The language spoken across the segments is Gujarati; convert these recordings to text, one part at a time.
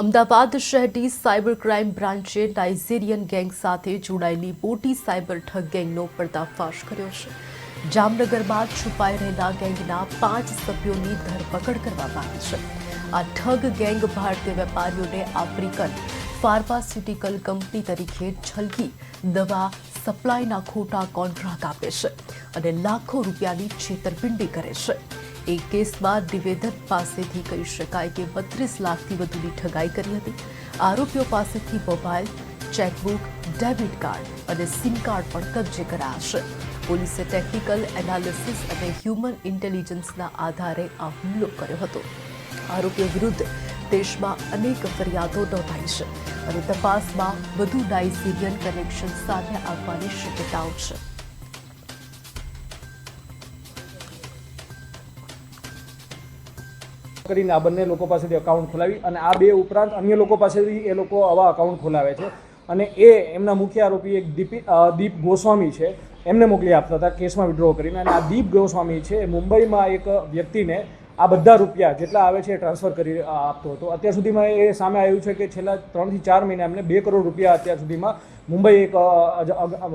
અમદાવાદ શહેરની સાયબર ક્રાઇમ બ્રાન્ચે નાઇઝેરિયન ગેંગ સાથે જોડાયેલી મોટી સાયબર ઠગ ગેંગનો પર્દાફાશ કર્યો છે. જામનગરમાં છુપાઈ રહેલા ગેંગના પાંચ સભ્યોની ધરપકડ કરવામાં આવી છે. આ ઠગ ગેંગ ભારતીય વેપારીઓને આફ્રિકન ફાર્માસ્યુટિકલ કંપની તરીકે છલકી દવા સપ્લાયના ખોટા કોન્ટ્રાક્ટ આપે છે અને લાખો રૂપિયાની છેતરપિંડી કરે છે. એક કેસમાં નિવેદન પાસેથી કહી શકાય કે બત્રીસ લાખથી વધુની ઠગાઈ કરી હતી. આરોપીઓ પાસેથી મોબાઈલ, ચેકબુક, ડેબિટ કાર્ડ અને સિમ કાર્ડ પણ કબજે કરાયા છે. પોલીસે ટેકનિકલ એનાલિસિસ અને હ્યુમન ઇન્ટેલિજન્સના આધારે આ હુમલો કર્યો હતો. આરોપીઓ વિરુદ્ધ દેશમાં અનેક ફરિયાદો નોંધાઈ છે અને તપાસમાં વધુ નાઇઝીરિયન કનેક્શન સામે આવવાની શક્યતાઓ છે. કરીને આ બંને લોકો પાસેથી અકાઉન્ટ ખોલાવી અને આ બે ઉપરાંત અન્ય લોકો પાસેથી એ લોકો આવા અકાઉન્ટ ખોલાવે છે. અને એ એમના મુખ્ય આરોપી એક દીપી દીપ ગોસ્વામી છે. એમને મોકલી આપતા હતા, કેસમાં વિડ્રો કરીને. અને આ દીપ ગોસ્વામી છે મુંબઈમાં એક વ્યક્તિને આ બધા રૂપિયા જેટલા આવે છે એ ટ્રાન્સફર કરી આપતો હતો. અત્યાર સુધીમાં એ સામે આવ્યું છે કે છેલ્લા ત્રણથી ચાર મહિના એમને બે કરોડ રૂપિયા અત્યાર સુધીમાં મુંબઈ એક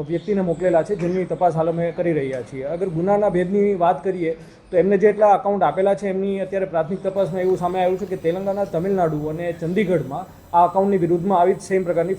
વ્યક્તિને મોકલેલા છે, જેમની તપાસ હાલ અમે કરી રહ્યા છીએ. અગર ગુનાના ભેદની વાત કરીએ તો એમને જેટલા અકાઉન્ટ આપેલા છે, એમની અત્યારે પ્રાથમિક તપાસમાં એવું સામે આવ્યું છે કે તેલંગાણા, તમિલનાડુ અને ચંદીગઢમાં આ અકાઉન્ટની વિરુદ્ધમાં આવી જ સેમ પ્રકારની